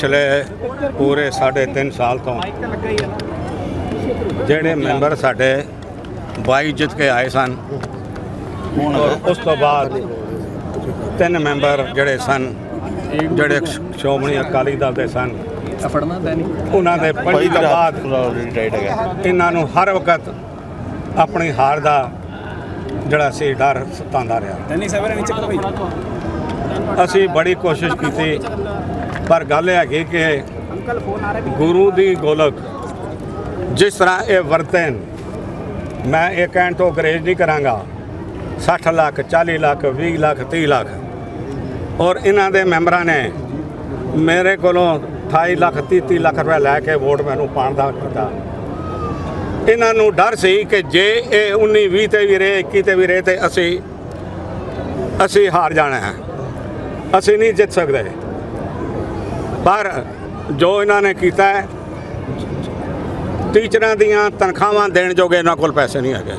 ਪਿਛਲੇ ਪੂਰੇ 3.5 ਸਾਲ ਤੋਂ ਜਿਹੜੇ ਮੈਂਬਰ ਸਾਡੇ 22 ਜਿੱਤ ਕੇ ਆਏ ਸਨ ਔਰ ਉਸ ਤੋਂ ਬਾਅਦ ਤਿੰਨ ਮੈਂਬਰ ਜਿਹੜੇ ਸਨ ਜਿਹੜੇ ਸ਼੍ਰੋਮਣੀ ਅਕਾਲੀ ਦਲ ਦੇ ਸਨ ਫੜਨਾ ਤਾਂ ਨਹੀਂ ਉਹਨਾਂ ਦੇ ਪੰਜੀ ਤੋਂ ਬਾਅਦ ਇਹਨਾਂ ਨੂੰ ਹਰ ਵਕਤ ਆਪਣੀ ਹਾਰ ਦਾ ਜਿਹੜਾ ਸੀ ਡਰ ਸਤਾਉਂਦਾ ਰਿਹਾ। ਅਸੀਂ ਬੜੀ ਕੋਸ਼ਿਸ਼ ਕੀਤੀ ਪਰ ਗੱਲ ਇਹ ਹੈਗੀ ਕਿ ਗੁਰੂ ਦੀ ਗੋਲਕ, ਜਿਸ ਤਰ੍ਹਾਂ ਇਹ ਵਰਤਨ, ਮੈਂ ਇਹ ਕਹਿਣ ਤੋਂ ਗਰੇਜ ਨਹੀਂ ਕਰਾਂਗਾ। 60 ਲੱਖ 40 ਲੱਖ 20 ਲੱਖ 30 ਲੱਖ। ਔਰ ਇਹਨਾਂ ਦੇ ਮੈਂਬਰਾਂ ਨੇ ਮੇਰੇ ਕੋਲੋਂ 28 ਲੱਖ 30 30 ਲੱਖ ਰੁਪਏ ਲੈ ਕੇ ਵੋਟ ਮੈਨੂੰ ਪਾਉਣ ਦਾ ਕੀਤਾ। ਇਹਨਾਂ ਨੂੰ ਡਰ ਸੀ ਕਿ ਜੇ ਇਹ 19 20 ਤੇ ਵੀ ਰਹੇ 21 ਤੇ ਵੀ ਰਹੇ, ਤੇ ਅਸੀਂ ਅਸੀਂ ਹਾਰ ਜਾਣਾ ਹੈ। ਅਸੀਂ ਨਹੀਂ ਜਿੱਤ ਸਕਦੇ। ਪਰ ਜੋ ਇਹਨਾਂ ਨੇ ਕੀਤਾ ਹੈ, ਟੀਚਰਾਂ ਦੀਆਂ ਤਨਖਾਹਾਂ ਦੇਣ ਜੋਗੇ ਇਹਨਾਂ ਕੋਲ ਪੈਸੇ ਨਹੀਂ ਹੈਗੇ।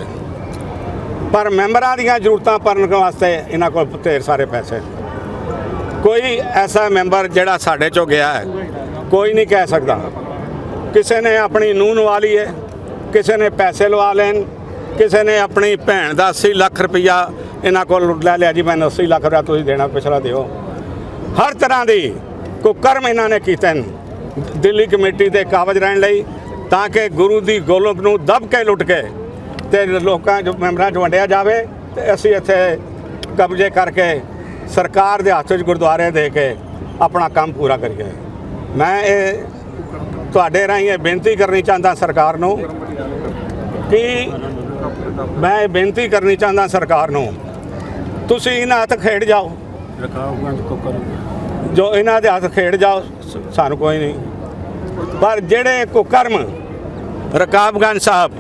ਪਰ ਮੈਂਬਰਾਂ ਦੀਆਂ ਜ਼ਰੂਰਤਾਂ ਭਰਨ ਵਾਸਤੇ ਇਹਨਾਂ ਕੋਲ ਢੇਰ ਸਾਰੇ ਪੈਸੇ। ਕੋਈ ਐਸਾ ਮੈਂਬਰ ਜਿਹੜਾ ਸਾਡੇ ਚੋਂ ਗਿਆ ਹੈ, ਕੋਈ ਨਹੀਂ ਕਹਿ ਸਕਦਾ। ਕਿਸੇ ਨੇ ਆਪਣੀ ਨੂੰਹ ਨਵਾ ਲਈ ਹੈ, ਕਿਸੇ ਨੇ ਪੈਸੇ ਲਵਾ ਲੈਣ, ਕਿਸੇ ਨੇ ਆਪਣੀ ਭੈਣ ਦਾ 80 ਲੱਖ ਰੁਪਈਆ ਇਹਨਾਂ ਕੋਲ ਲੈ ਲਿਆ ਜੀ, ਮੈਨੂੰ 80 ਲੱਖ ਰੁਪਇਆ ਤੁਸੀਂ ਦੇਣਾ, ਪਿਛਲਾ ਦਿਓ। ਹਰ ਤਰ੍ਹਾਂ ਦੀ ਕੁਕਰਮ ਇਹਨਾਂ ਨੇ ਕੀਤੇ ਨੇ ਦਿੱਲੀ ਕਮੇਟੀ ਦੇ ਕਾਬਜ ਰਹਿਣ ਲਈ ਤਾਂ ਕਿ ਗੁਰੂ ਦੀ ਗੋਲਕ ਨੂੰ ਦਬ ਕੇ ਲੁੱਟ ਕੇ ਤੇ ਲੋਕਾਂ ਜੋ ਮੈਂਬਰਾਂ 'ਚ ਵੰਡਿਆ ਜਾਵੇ ਤੇ ਅਸੀਂ ਇੱਥੇ ਕਬਜ਼ੇ ਕਰਕੇ ਸਰਕਾਰ ਦੇ ਹੱਥ 'ਚ ਗੁਰਦੁਆਰੇ ਦੇ ਕੇ ਆਪਣਾ ਕੰਮ ਪੂਰਾ ਕਰੀਏ। ਮੈਂ ਇਹ ਤੁਹਾਡੇ ਰਾਹੀਂ ਇਹ ਬੇਨਤੀ ਕਰਨੀ ਚਾਹੁੰਦਾ ਸਰਕਾਰ ਨੂੰ ਕਿ ਮੈਂ ਇਹ ਬੇਨਤੀ ਕਰਨੀ ਚਾਹੁੰਦਾ ਸਰਕਾਰ ਨੂੰ, ਤੁਸੀਂ ਇਹਨਾਂ ਹੱਥ ਖੇਡ ਜਾਓ। ਜੋ ਇਹਨਾਂ ਦੇ ਹੱਥ ਖੇਡ ਜਾਓ ਸਾਨੂੰ ਕੋਈ ਨਹੀਂ। ਪਰ ਜਿਹੜੇ ਕੁਕਰਮ ਰਕਾਬਗੰਜ ਸਾਹਿਬ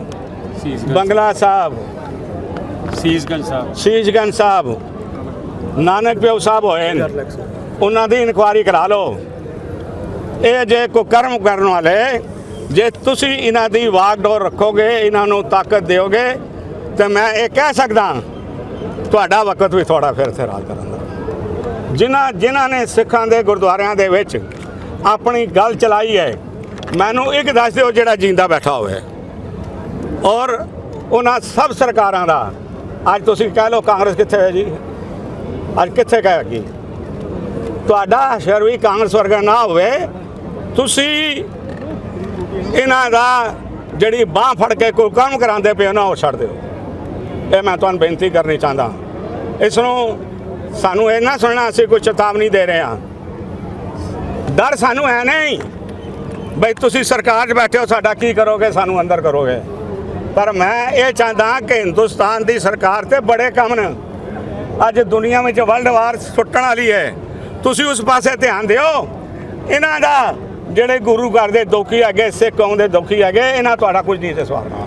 ਬੰਗਲਾ ਸਾਹਿਬ ਸੀਸਗੰਜ ਸਾਹਿਬ। ਸ਼ੀਸ਼ਗੰਜ ਸਾਹਿਬ ਨਾਨਕ ਪਿਓ ਸਾਹਿਬ ਹੋਏ ਉਹਨਾਂ ਦੀ ਇਨਕੁਆਰੀ ਕਰਾ ਲਓ। ਇਹ ਜੇ ਕੁਕਰਮ ਕਰਨ ਵਾਲੇ ਜੇ ਤੁਸੀਂ ਇਹਨਾਂ ਦੀ ਵਾਗਡੋਰ ਰੱਖੋਗੇ ਇਹਨਾਂ ਨੂੰ ਤਾਕਤ ਦਿਓਗੇ ਤੇ ਮੈਂ ਇਹ ਕਹਿ ਸਕਦਾ ਤੁਹਾਡਾ ਵਕਤ ਵੀ ਥੋੜਾ ਫਿਰ ਸੇ ਰਾਜ ਕਰਨ ਦਾ। ਜਿਨ੍ਹਾਂ ਜਿਨ੍ਹਾਂ ਨੇ ਸਿੱਖਾਂ ਦੇ ਗੁਰਦੁਆਰਿਆਂ ਦੇ ਵਿੱਚ ਆਪਣੀ ਗੱਲ ਚਲਾਈ ਹੈ, ਮੈਨੂੰ ਇੱਕ ਦੱਸ ਦਿਓ ਜਿਹੜਾ ਜਿੰਦਾ ਬੈਠਾ ਹੋਵੇ। ਔਰ ਉਹਨਾਂ ਸਭ ਸਰਕਾਰਾਂ ਦਾ, ਅੱਜ ਤੁਸੀਂ ਕਹਿ ਲਓ ਕਾਂਗਰਸ ਕਿੱਥੇ ਹੈ ਜੀ? ਅੱਜ ਕਿੱਥੇ ਕਹਿ ਗਈ? ਤੁਹਾਡਾ ਸ਼ਰ ਵੀ ਕਾਂਗਰਸ ਵਰਗਾ ਨਾ ਹੋਵੇ, ਤੁਸੀਂ ਇਹਨਾਂ ਦਾ ਜਿਹੜੀ ਬਾਹ ਫੜ ਕੇ ਕੋਈ ਕੰਮ ਕਰਾਉਂਦੇ ਪਏ ਹੋ, ਨਾ ਉਹ ਛੱਡ ਦਿਓ। ਇਹ ਮੈਂ ਤੁਹਾਨੂੰ ਬੇਨਤੀ ਕਰਨੀ ਚਾਹੁੰਦਾ। ਇਸ ਨੂੰ ਸਾਨੂੰ ਇਹ ਨਾ ਸੁਣਨਾ, ਅਸੀਂ ਕੋਈ ਚੇਤਾਵਨੀ ਦੇ ਰਹੇ ਹਾਂ। ਡਰ ਸਾਨੂੰ ਹੈ ਨਹੀਂ। ਬਈ ਤੁਸੀਂ ਸਰਕਾਰ 'ਚ ਬੈਠੇ ਹੋ, ਸਾਡਾ ਕੀ ਕਰੋਗੇ, ਸਾਨੂੰ ਅੰਦਰ ਕਰੋਗੇ। ਪਰ ਮੈਂ ਇਹ ਚਾਹੁੰਦਾ ਕਿ ਹਿੰਦੁਸਤਾਨ ਦੀ ਸਰਕਾਰ ਤੇ ਬੜੇ ਕੰਮ ਨੇ। ਅੱਜ ਦੁਨੀਆ ਵਿੱਚ ਵਰਲਡ ਵਾਰ ਸੁੱਟਣ ਵਾਲੀ ਹੈ। ਤੁਸੀਂ ਉਸ ਪਾਸੇ ਧਿਆਨ ਦਿਓ। ਇਹਨਾਂ ਦਾ, ਜਿਹੜੇ ਗੁਰੂ ਘਰ ਦੇ ਦੁਖੀ ਹੈਗੇ, ਸਿੱਖ ਕੌਮ ਦੇ ਦੁਖੀ ਹੈਗੇ, ਇਹਨਾਂ ਤੁਹਾਡਾ ਕੁਝ ਨਹੀਂ ਤੇ ਸਵਾਲ।